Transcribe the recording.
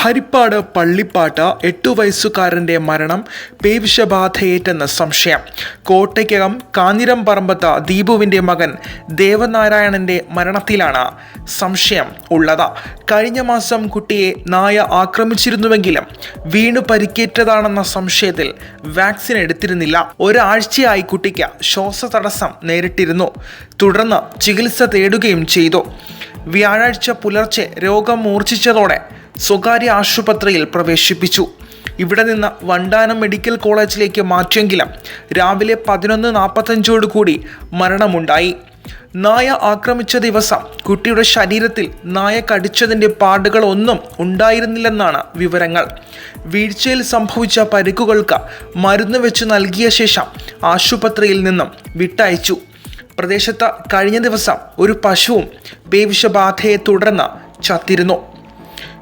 ഹരിപ്പാട് പള്ളിപ്പാട്ട് എട്ടു വയസ്സുകാരന്റെ മരണം പേവിഷബാധയേറ്റെന്ന് സംശയം. കോട്ടയ്ക്കകം കാഞ്ഞിരം പറമ്പത്ത് ദീപുവിന്റെ മകൻ ദേവനാരായണന്റെ മരണത്തിലാണ് സംശയം ഉള്ളത്. കഴിഞ്ഞ മാസം കുട്ടിയെ നായ ആക്രമിച്ചിരുന്നുവെങ്കിലും വീണു പരിക്കേറ്റതാണെന്ന സംശയത്തിൽ വാക്സിൻ എടുത്തിരുന്നില്ല. ഒരാഴ്ചയായി കുട്ടിക്ക് ശ്വാസതടസ്സം നേരിട്ടിരുന്നു. തുടർന്ന് ചികിത്സ തേടുകയും ചെയ്തു. വ്യാഴാഴ്ച പുലർച്ചെ രോഗം മൂർച്ഛിച്ചതോടെ സ്വകാര്യ ആശുപത്രിയിൽ പ്രവേശിപ്പിച്ചു. ഇവിടെ നിന്ന് വണ്ടാനം മെഡിക്കൽ കോളേജിലേക്ക് മാറ്റിയെങ്കിലും രാവിലെ പതിനൊന്ന് നാൽപ്പത്തഞ്ചോട് കൂടി മരണമുണ്ടായി. നായ ആക്രമിച്ച ദിവസം കുട്ടിയുടെ ശരീരത്തിൽ നായ കടിച്ചതിന്റെ പാടുകളൊന്നും ഉണ്ടായിരുന്നില്ലെന്നാണ് വിവരങ്ങൾ. വീഴ്ചയിൽ സംഭവിച്ച പരിക്കുകൾക്ക് മരുന്ന് വെച്ച് നൽകിയ ശേഷം ആശുപത്രിയിൽ നിന്നും വിട്ടയച്ചു. പ്രദേശത്ത് കഴിഞ്ഞ ദിവസം ഒരു പശുവും പേവിഷബാധയെ തുടർന്ന് ചത്തിരുന്നു.